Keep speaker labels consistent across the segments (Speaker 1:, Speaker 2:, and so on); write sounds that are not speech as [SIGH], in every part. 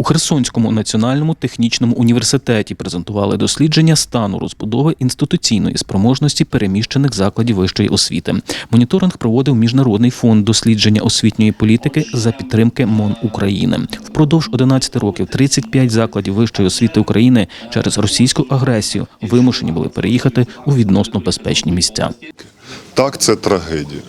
Speaker 1: У Херсонському національному технічному університеті презентували дослідження стану розбудови інституційної спроможності переміщених закладів вищої освіти. Моніторинг проводив Міжнародний фонд дослідження освітньої політики за підтримки МОН України. Впродовж 11 років 35 закладів вищої освіти України через російську агресію вимушені були переїхати у відносно безпечні місця.
Speaker 2: Так, це трагедія.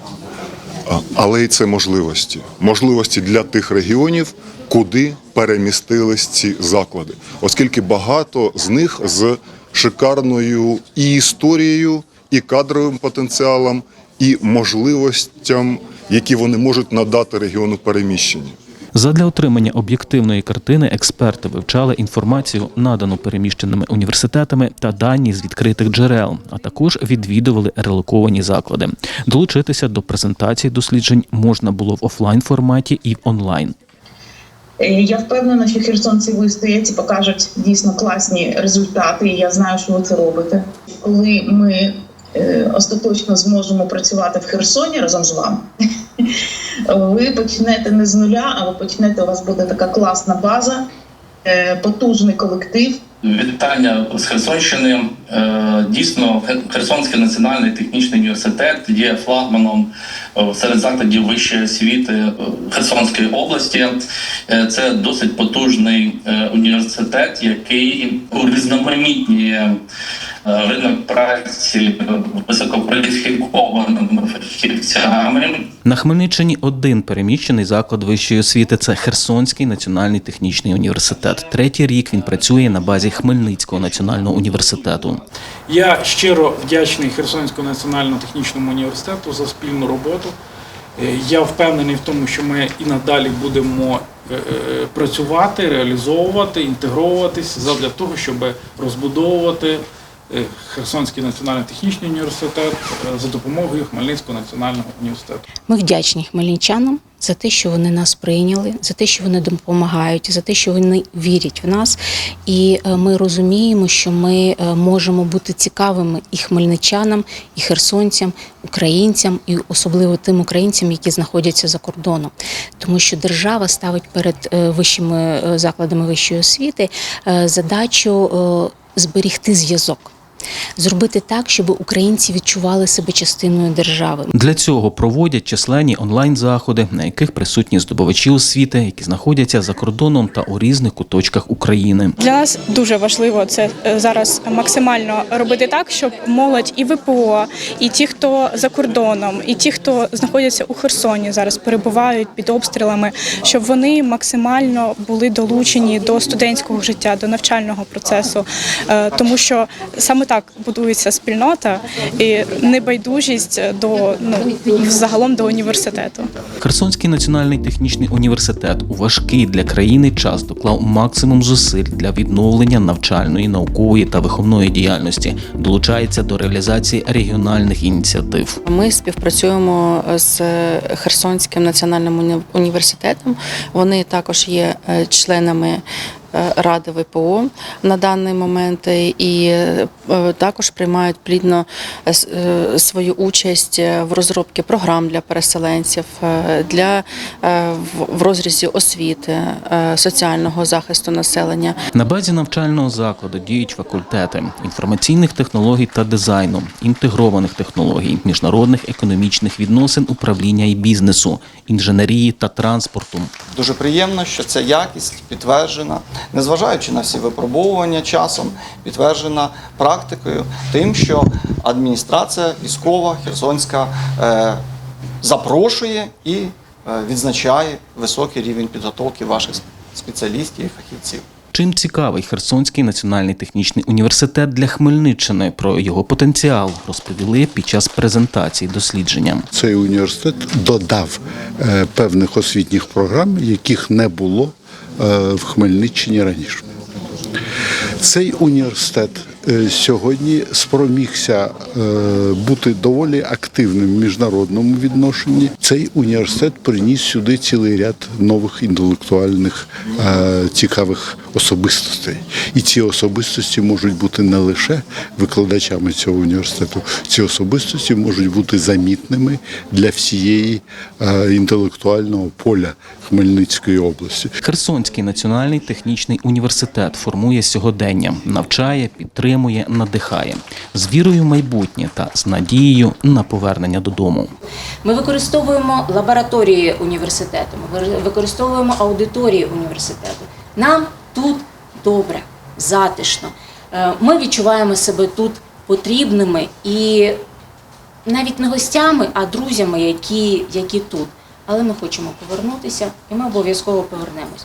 Speaker 2: Але й це можливості. Можливості для тих регіонів, куди перемістились ці заклади. Оскільки багато з них з шикарною і історією, і кадровим потенціалом, і можливостям, які вони можуть надати регіону переміщення.
Speaker 1: Задля отримання об'єктивної картини експерти вивчали інформацію, надану переміщеними університетами та дані з відкритих джерел, а також відвідували релоковані заклади. Долучитися до презентації досліджень можна було в офлайн форматі і в онлайн.
Speaker 3: Е, Я впевнена, що херсонці вистоять і покажуть дійсно класні результати. І я знаю, що ви це робите. Коли ми е, остаточно зможемо працювати в Херсоні разом з вами, [LAUGHS] ви почнете не з нуля, а ви почнете. У вас буде така класна база, е, потужний колектив.
Speaker 4: Вітання з Херсонщини. Е, Дійсно, Херсонський національний технічний університет є флагманом е, серед закладів вищої освіти е, Херсонської області. Це досить потужний університет, який урізноманітнює ринок праці висококваліфікованими фахівцями.
Speaker 1: На Хмельниччині один переміщений заклад вищої освіти це Херсонський національний технічний університет. Третій рік він працює на базі Хмельницького національного університету.
Speaker 5: Я щиро вдячний Херсонському національному технічному університету за спільну роботу. Е, Я впевнений в тому, що ми і надалі будемо е, е, працювати, реалізовувати, інтегровуватись задля того, щоб розбудовувати е, Херсонський національний технічний університет е, за допомогою Хмельницького національного університету.
Speaker 6: Ми вдячні хмельничанам за те, що вони нас прийняли, за те, що вони допомагають, за те, що вони вірять в нас. І е, ми розуміємо, що ми е, можемо бути цікавими і хмельничанам, і херсонцям, українцям, і особливо тим українцям, які знаходяться за кордоном. Тому що держава ставить перед е, вищими е, закладами вищої освіти е, задачу е, зберігти зв'язок. Зробити так, щоб українці відчували себе частиною держави.
Speaker 1: Для цього проводять численні онлайн-заходи, на яких присутні здобувачі освіти, які знаходяться за кордоном та у різних куточках України.
Speaker 7: Для нас дуже важливо це е, зараз максимально робити так, щоб молодь і ВПО, і ті, хто за кордоном, і ті, хто знаходяться у Херсоні, зараз перебувають під обстрілами, щоб вони максимально були долучені до студентського життя, до навчального процесу, Е, тому що саме так будується спільнота і небайдужість до ну загалом до університету.
Speaker 1: Херсонський національний технічний університет у важкий для країни час доклав максимум зусиль для відновлення навчальної, наукової та виховної діяльності, долучається до реалізації регіональних ініціатив.
Speaker 6: Ми співпрацюємо з Херсонським національним університетом. Вони також є е, членами. Е, Ради ВПО на даний момент і е, також приймають плідно е, е, свою участь в розробці програм для переселенців, е, для е, в- розрізі освіти, е, соціального захисту населення.
Speaker 1: На базі навчального закладу діють факультети інформаційних технологій та дизайну, інтегрованих технологій, міжнародних економічних відносин, управління і бізнесу, інженерії та транспорту.
Speaker 8: Дуже приємно, що ця якість підтверджена, незважаючи на всі випробовування часом, підтверджена практикою, тим, що адміністрація військова Херсонська е, запрошує і е, відзначає високий рівень підготовки ваших спеціалістів і фахівців.
Speaker 1: Чим цікавий Херсонський національний технічний університет для Хмельниччини про його потенціал розповіли під час презентації дослідження.
Speaker 9: Цей університет додав е, певних освітніх програм, яких не було в Хмельниччині раніше. Цей університет е, сьогодні спромігся е, бути доволі активним в міжнародному відношенні. Цей університет приніс сюди цілий ряд нових інтелектуальних е, цікавих особистостей. І ці особистості можуть бути не лише викладачами цього університету, ці особистості можуть бути замітними для всієї е, інтелектуального поля Хмельницької області.
Speaker 1: Херсонський національний технічний університет формує сьогодення, навчає, підтримує, надихає з вірою в майбутнє та з надією на повернення додому.
Speaker 6: Ми використовуємо лабораторії університету, ми використовуємо аудиторії університету. Нам тут добре, затишно. Е, Ми відчуваємо себе тут потрібними і навіть не гостями, а друзями, які, які тут. Але ми хочемо повернутися, і ми обов'язково повернемось.